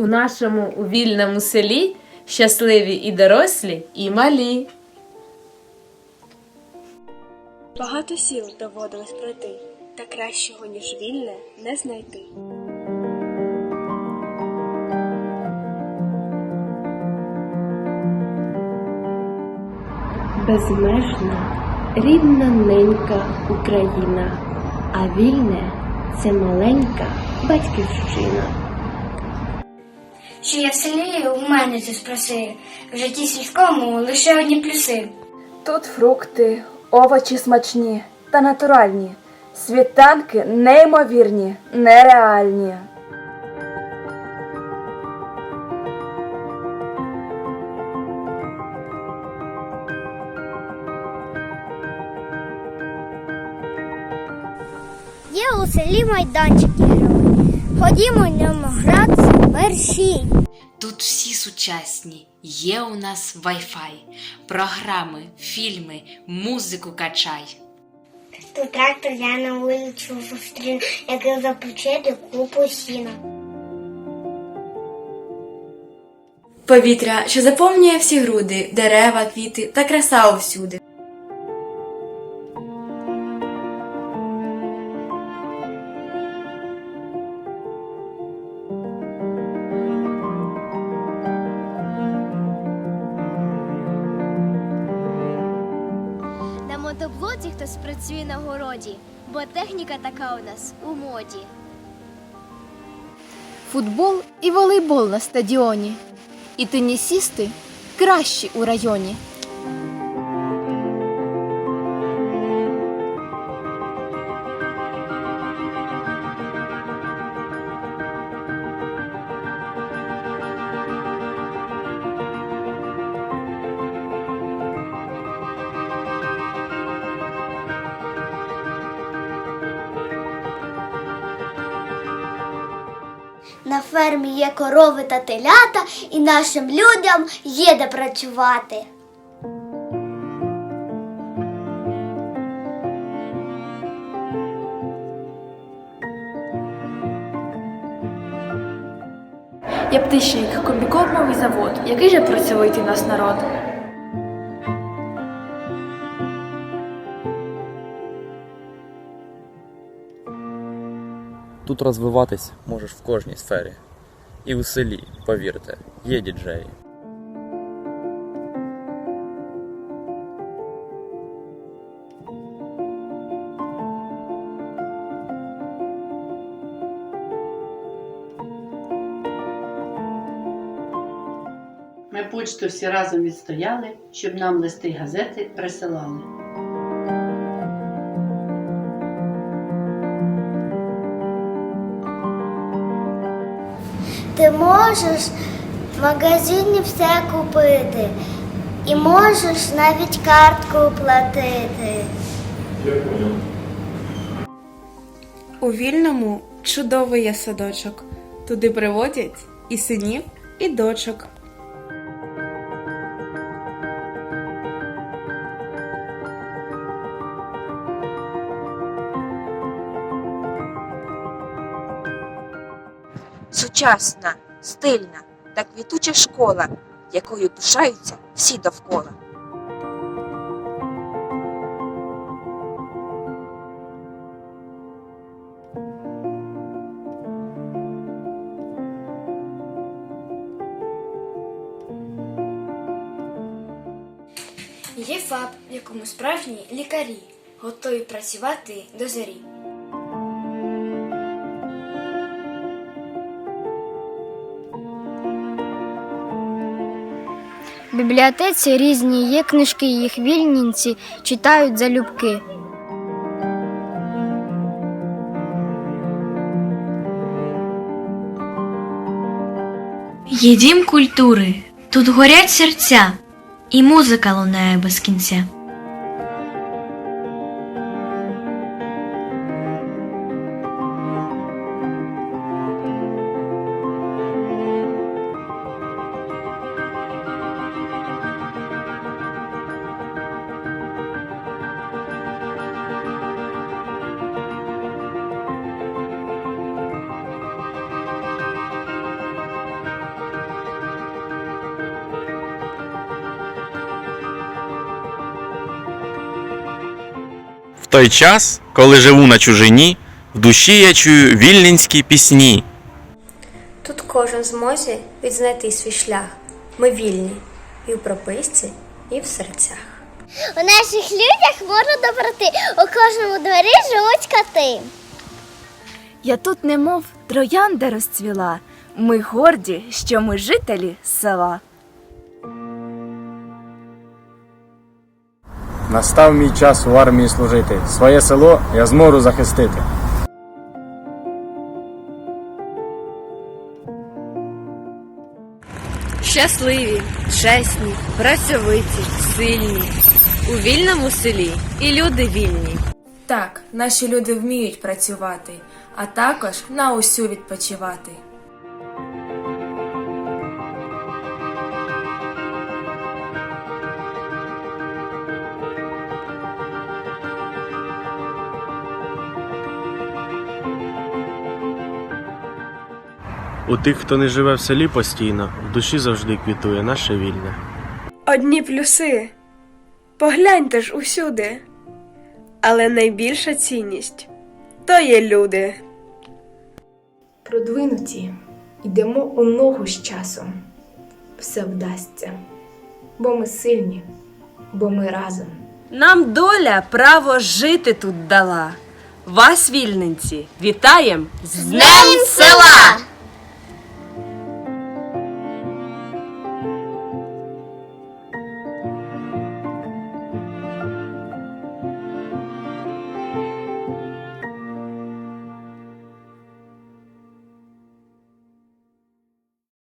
У нашому вільному селі щасливі і дорослі, і малі. Багато сіл доводилось пройти, та кращого, ніж вільне, не знайти. Безмежна, рідна ненька Україна, а вільне це маленька батьківщина. Що я в селі у мене ти спроси, в житті сільському лише одні плюси. Тут фрукти, овочі смачні та натуральні, світанки неймовірні, нереальні. Є у селі майданчик ігровий. Ходімо в ньому гратися мерщій. Тут всі сучасні, є у нас Wi-Fi, програми, фільми, музику качай. Тут трактор я на вулицю зустріну, який заплечити купу сіна. Повітря, що заповнює всі груди, дерева, квіти та краса усюди. Мотоблоці хтось працює на городі, бо техніка така у нас у моді. Футбол і волейбол на стадіоні. І тенісісти кращі у районі. На фермі є корови та телята, і нашим людям є де працювати. Я птичник, комбікормовий завод. Який же працьовитий нас народ? Тут розвиватись можеш в кожній сфері. І у селі, повірте, є діджеї. Ми почту всі разом відстояли, щоб нам листи газети присилали. Ти можеш в магазині все купити і можеш навіть картку платити. У вільному чудовий є садочок. Туди приводять і синів, і дочок. Сучасна, стильна та квітуча школа, якою пишаються всі довкола. Є ФАБ, в якому справжні лікарі готові працювати до зорі. Бібліотеці різні є книжки, їх вільнінці читають залюбки. Є дім культури, тут горять серця, і музика лунає без кінця. Той час, коли живу на чужині, в душі я чую вільненські пісні. Тут кожен зможе відзнайти свій шлях. Ми вільні і в прописці, і в серцях. У наших людях можна доброти, у кожному дворі живуть коти. Я тут немов троянда розцвіла. Ми горді, що ми жителі села. Настав мій час у армії служити. Своє село я зможу захистити. Щасливі, чесні, працьовиті, сильні. У вільному селі і люди вільні. Так, наші люди вміють працювати, а також на усю відпочивати. У тих, хто не живе в селі постійно, в душі завжди квітує наше вільне. Одні плюси. Погляньте ж усюди. Але найбільша цінність то є люди. Продвинуті, йдемо у ногу з часом. Все вдасться, бо ми сильні, бо ми разом. Нам доля право жити тут дала. Вас, вільненці, вітаєм з Днем села!